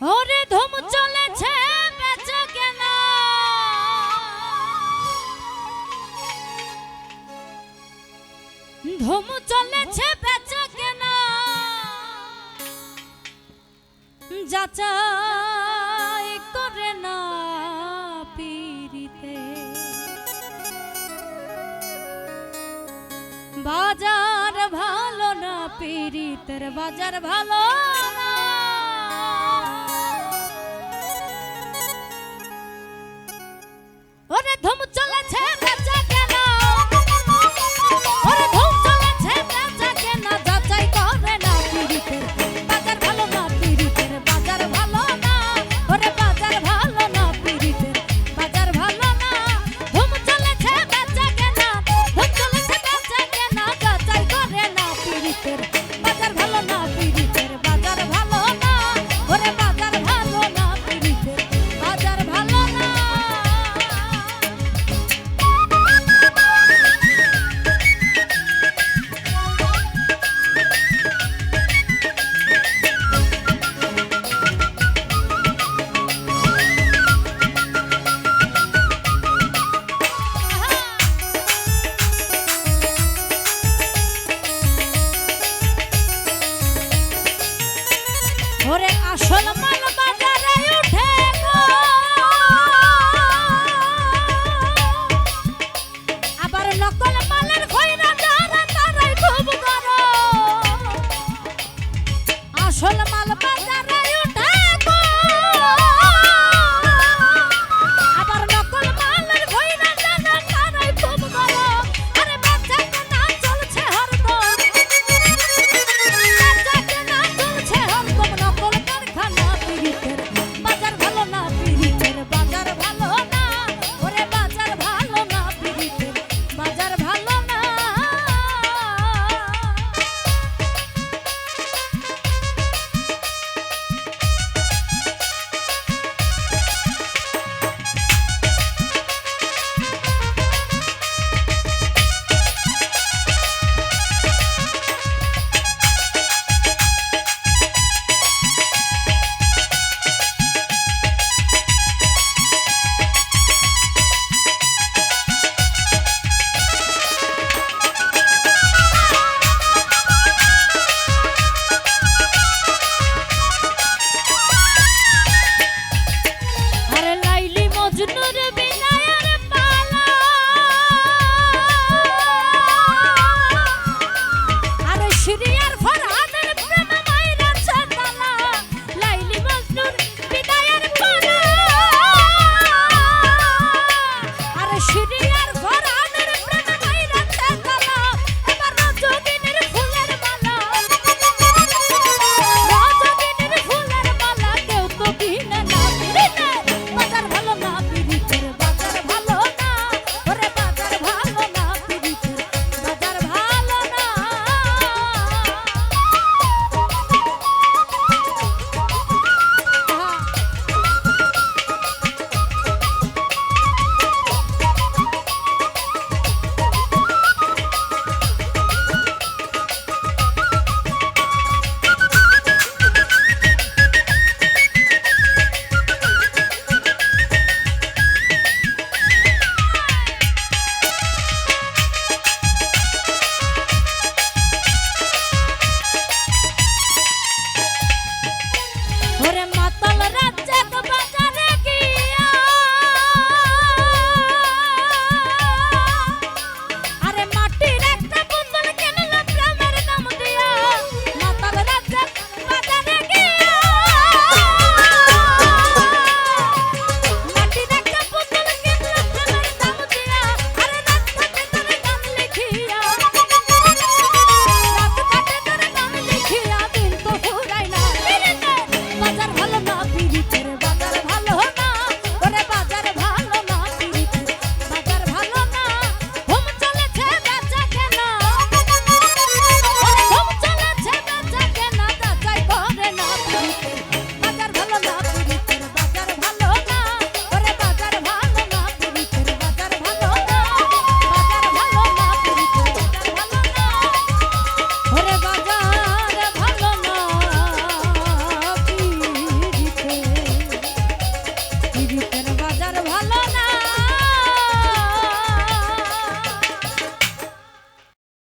ওরে ধুম চলেছে কেনা। ধুম চলেছে কেনা। করে না বাজার ভালো না, পিড়িতের বাজার ভালো ওরে ধমচ ওরে আসল মাল বাজারে উঠে আবার নকল